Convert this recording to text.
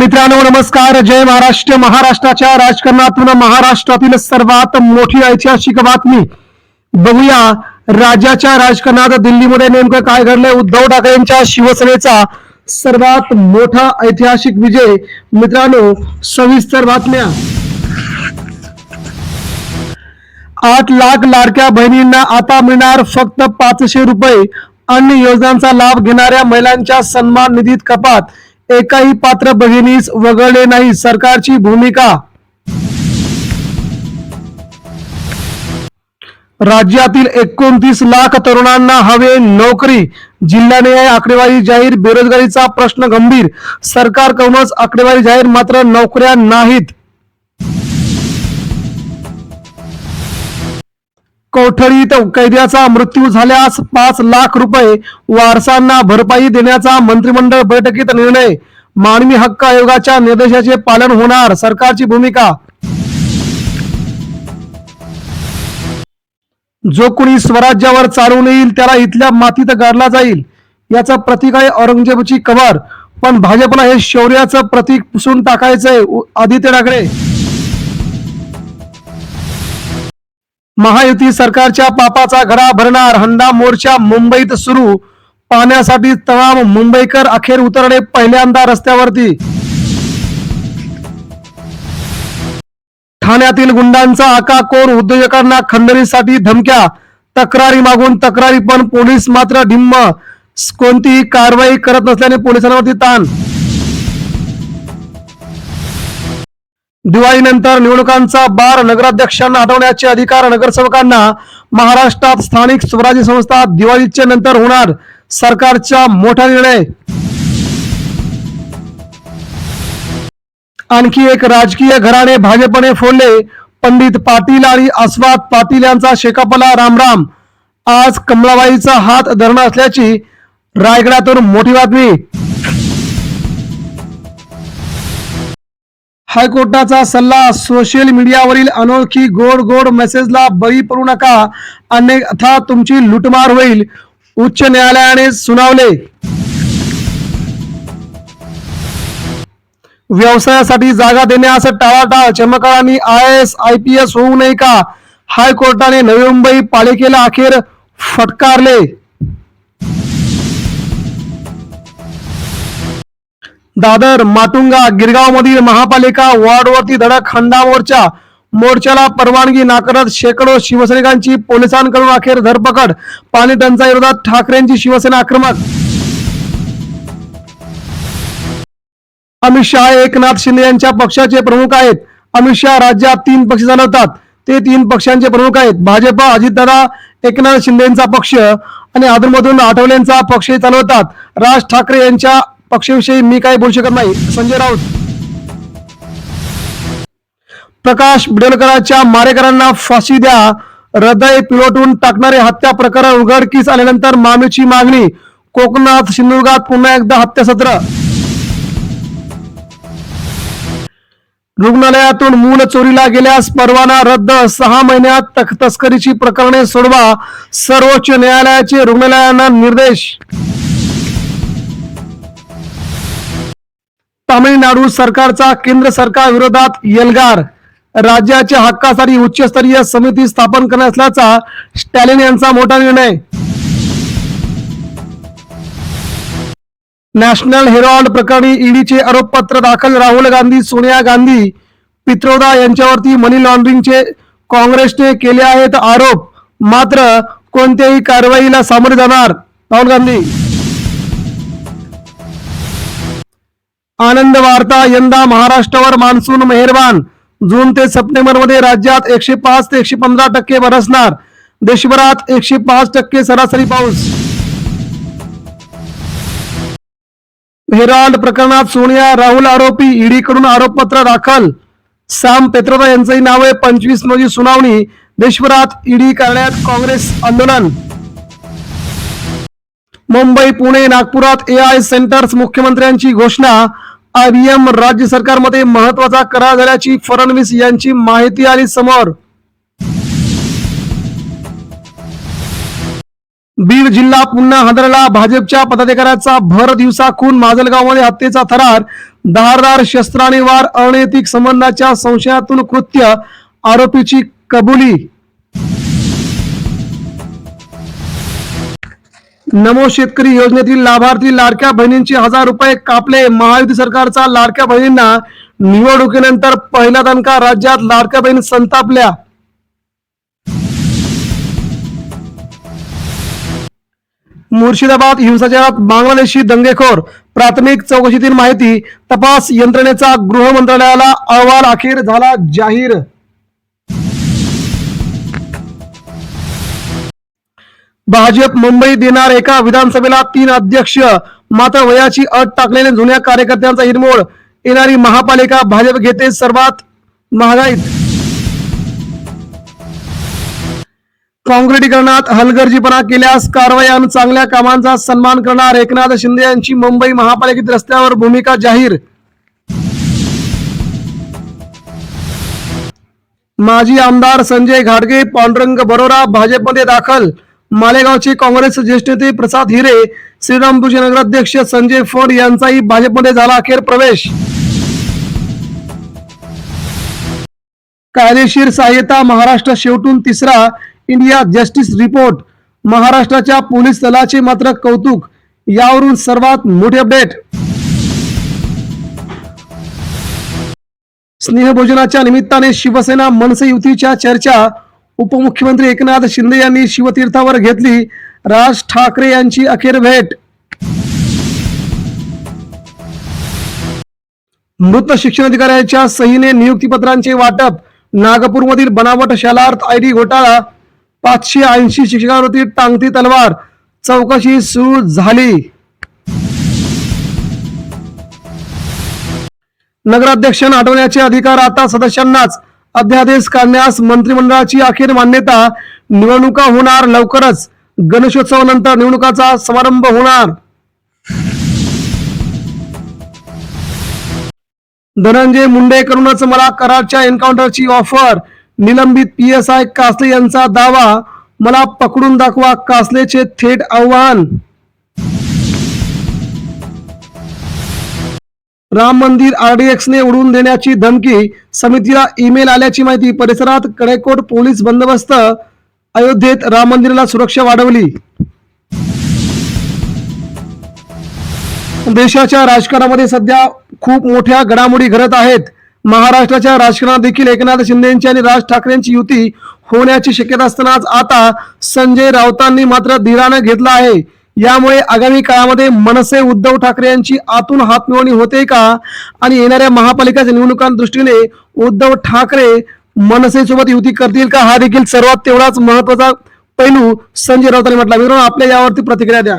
मित्रांनो नमस्कार. जय महाराष्ट्र. महाराष्ट्राच्या राजकारणातून महाराष्ट्रातील सर्वात मोठी ऐतिहासिक बातमी बघूया. राज्याच्या राजकारणात दिल्लीमध्ये नेमकं काय घडलंय? उद्धव ठाकरेंच्या शिवसेनेचा सर्वात मोठा ऐतिहासिक विजय. मित्रांनो सविस्तर बातम्या. आठ लाख लाडक्या बहिणींना आता मिळणार फक्त पाचशे रुपये. अन्य योजनांचा लाभ घेणाऱ्या महिलांच्या सन्मान निधीत कपात. एकाही पात्र बहिणीस वगळले नाही. सरकारची भूमिका? राज्यातील एकोणतीस लाख तरुणांना हवे नोकरी. जिल्ह्याने आकडेवारी जाहीर बेरोजगारीचा प्रश्न गंभीर. सरकारकडूनच आकडेवारी जाहीर मात्र नोकऱ्या नाहीत. कोठडीत कैद्याचा मृत्यू झाल्यास पाच लाख रुपये वारसांना भरपाई देण्याचा मंत्रिमंडळ बैठकीत निर्णय. मानवी हक्क आयोगाच्या निर्देशाचे पालन होणार सरकारची भूमिका. जो कोणी स्वराज्यावर चालवून येईल त्याला इथल्या मातीत गाडला जाईल याचं प्रतीक आहे औरंगजेबची कबर पण भाजपला हे शौर्याचं प्रतीक पुसून टाकायचंय आदित्य ठाकरे. महायुती सरकारच्या पापाचा घडा भरणार. हंडा मोर्चा मुंबईत सुरू. पाहण्यासाठी तमाम मुंबईकर अखेर उतरले पहिल्यांदा रस्त्यावरती. ठाण्यातील गुंडांचा आका कोर उद्योजकांना खंडणीसाठी धमक्या. तक्रारी मागून तक्रारी पण पोलीस मात्र ढिम्म. कोणतीही कारवाई करत नसल्याने पोलिसांवरती ताण. दिवाळीनंतर निवडणुकांचा बार नगराध्यक्षांना हटवण्याचे अधिकार नगरसेवकांना महाराष्ट्रात स्थानिक स्वराज्य संस्था दिवाळीच्या नंतर होणार सरकारचा मोठा निर्णय. आणखी एक राजकीय घराणे भाजपने फोडले पंडित पाटील आणि अस्वाद पाटील यांचा शेकापला रामराम. आज कमलाबाईचा हात धरणं असल्याची रायगडातून मोठी बातमी. हायकोर्टाचा सल्ला सोशल मीडियावरील अनोळखी गोड गोड मेसेजला बळी पडू नका. अन्यथा तुमची लुटमार होईल उच्च न्यायालयाने सुनावले. व्यवसायासाठी जागा देण्यास टाळाटाळ चमकारांनी I S I P S होऊ नये का? हायकोर्टाने नवी मुंबई पालिकेला अखेर फटकारले. दादर माटुंगा गिरगाव मधील महापालिका वॉर्डवरती धडक खंडा मोर्चा मोर्चाला परवानगी नाकारत शेकडो शिवसैनिकांची पोलिसांकडून अखेर धरपकड. पाणी टंचाई विरोधात ठाकरेंची शिवसेना आक्रमक. अमित शहा एकनाथ शिंदे यांच्या पक्षाचे प्रमुख आहेत. अमित शहा राज्यात तीन पक्ष चालवतात. ते तीन पक्षांचे प्रमुख आहेत. भाजप अजितदादा एकनाथ शिंदेचा पक्ष आणि अधूनमधून आठवलेंचा पक्ष चालवतात. राज ठाकरे यांच्या पक्षाविषयी मी काही बोलू शकत नाही. संजय राऊत. प्रकाश बिडलकरांच्या मारेकरांना फाशी द्या. हृदय पिलोटून टाकणारे हत्या प्रकरण उघडकीस आल्यानंतर मामीची मागणी. कोकणात सिंधुदुर्गात पुन्हा एकदा हत्यासत्र. रुग्णालयातून मूल चोरीला गेल्यास परवाना रद्द. सहा महिन्यात तक- तस्करीची प्रकरणे सोडवा. सर्वोच्च न्यायालयाचे रुग्णालयांना निर्देश. तामिळनाडू सरकारचा केंद्र सरकार विरोधात एल्गार राज्याच्या हक्कासाठी उच्चस्तरीय समिती स्थापन करणार असल्याचा स्टॅलिन यांचा मोठा निर्णय. नॅशनल हेरॉल्ड प्रकरणी ईडीचे आरोपपत्र दाखल राहुल गांधी सोनिया गांधी पित्रोदा यांच्यावरती मनी लॉन्ड्रिंगचे काँग्रेसने केले आहेत आरोप. मात्र कोणत्याही कारवाईला सामोरे जाणार राहुल गांधी. आनंद वार्ता यंदा महाराष्ट्रावर मान्सून मेहरबान. जून ते सप्टेंबरमध्ये राज्यात एकशे पाच ते एकशे पंधरा टक्के बरसणार. देशभरात एकशे पाच टक्के सरासरी पाऊस. हेराल्ड प्रकरणात सोनिया राहुल आरोपी ईडीकडून आरोपपत्र दाखल. साम पेत्रोदा यांचंही नाव आहे. पंचवीस रोजी सुनावणी. देशभरात ईडी करण्यात काँग्रेस आंदोलन. मुंबई पुणे नागपुरात ए आय सेंटर्स मुख्यमंत्र्यांची घोषणा. आयबीएम राज्य सरकारमध्ये महत्त्वाचा करार झाल्याची फडणवीस यांची माहिती आली समोर. बीड जिल्हा पुन्हा हादरला. भाजपच्या पदाधिकाऱ्याचा भर दिवसा खून. माजलगावमध्ये हत्येचा थरार. धारदार शस्त्राने वार. अनैतिक संबंधाच्या संशयातून कृत्य. आरोपीची कबुली. नमो शेतकरी योजनेतील लाभार्थी लाडक्या बहिणींचे हजार रुपये कापले. महायुती सरकारचा लाडक्या बहिणींना निवडणुकीनंतर पहिला दणका राज्यात लाडक्या बहीण संतापल्या. मुर्शिदाबाद हिंसाचारात बांगलादेशी दंगेखोर. प्राथमिक चौकशीतील माहिती तपास यंत्रणेचा गृह मंत्रालयाला अहवाल अखेर झाला जाहीर. भाजप मुंबई देणार एका विधानसभेला तीन अध्यक्ष. मात्र वयाची अट टाकलेल्या जुन्या कार्यकर्त्यांचा हिरमोड. येणारी महापालिका भाजप घेते सर्वात महागाईत. काँक्रिटीकरणात हलगर्जीपणा केल्यास कारवाई आणि चांगल्या कामांचा सन्मान करणार एकनाथ शिंदे यांची मुंबई महापालिकेत रस्त्यावर भूमिका जाहीर. माजी आमदार संजय घाटगे पांडुरंग बरोरा भाजपमध्ये दाखल मालेगावचे काँग्रेस ज्येष्ठ नेते प्रसाद हिरे श्रीरामपूरचे नगराध्यक्ष संजय फड यांचाही भाजपमध्ये झाला अखेर प्रवेश. कायदेशीर सहाय्यता महाराष्ट्र शेवटून तिसरा इंडिया जस्टिस रिपोर्ट. महाराष्ट्राच्या पोलीस दलाचे मात्र कौतुक यावरून सर्वात मोठे अपडेट. स्नेहभोजनाच्या निमित्ताने शिवसेना मनसे युतीच्या चर्चा उपमुख्यमंत्री एकनाथ शिंदे यांनी शिवतीर्थावर घेतली. राज ठाकरे यांची अखेर भेट. मृत शिक्षणाधिकाऱ्यांच्या सहीने नियुक्तीपत्रांचे वाटप. नागपूरमधील बनावट शालार्थ आय डी घोटाळा. पाचशे ऐंशी शिक्षकांवरती टांगती तलवार. चौकशी सुरू झाली. नगराध्यक्षांना हटवण्याचे अधिकार आता सदस्यांनाच. अध्यादेश काढण्यास मंत्रिमंडळाची अखेर मान्यता. निवडणुका होणार लवकरच. गणेशोत्सवानंतर निवडणुकाचा समारंभ होणार. धनंजय मुंडेकडूनच मला कराडच्या एन्काउंटरची ऑफर. निलंबित पी एस आय कासले यांचा दावा. मला पकडून दाखवा कासलेचे थेट आव्हान. राम मंदिर आरडीएक्स ने उडवून देण्याची धमकी समितीला ईमेल आल्याची माहिती परिसरात कडेकोट पोलीस बंदोबस्त अयोध्येत राम मंदिराला सुरक्षा वाढवली. देशाच्या राजकारणामध्ये सध्या खूप मोठ्या घडामोडी घडत आहेत. महाराष्ट्राच्या राजकारणात देखील एकनाथ शिंदेची आणि राज ठाकरेंची युती होण्याची शक्यता असतानाच आता संजय राऊतांनी मात्र धीरानं घेतला आहे. यामुळे आगामी काळामध्ये मनसे उद्धव ठाकरे यांची आतून हातमिळवणी होते का? आणि येणाऱ्या महापालिकाच्या निवडणुकांदृष्टीने उद्धव ठाकरे मनसेसोबत युती करतील का? हा देखील सर्वात तेवढाच महत्त्वाचा पैलू संजय राऊतांनी म्हटला. मित्रांनो आपल्या यावरती प्रतिक्रिया द्या.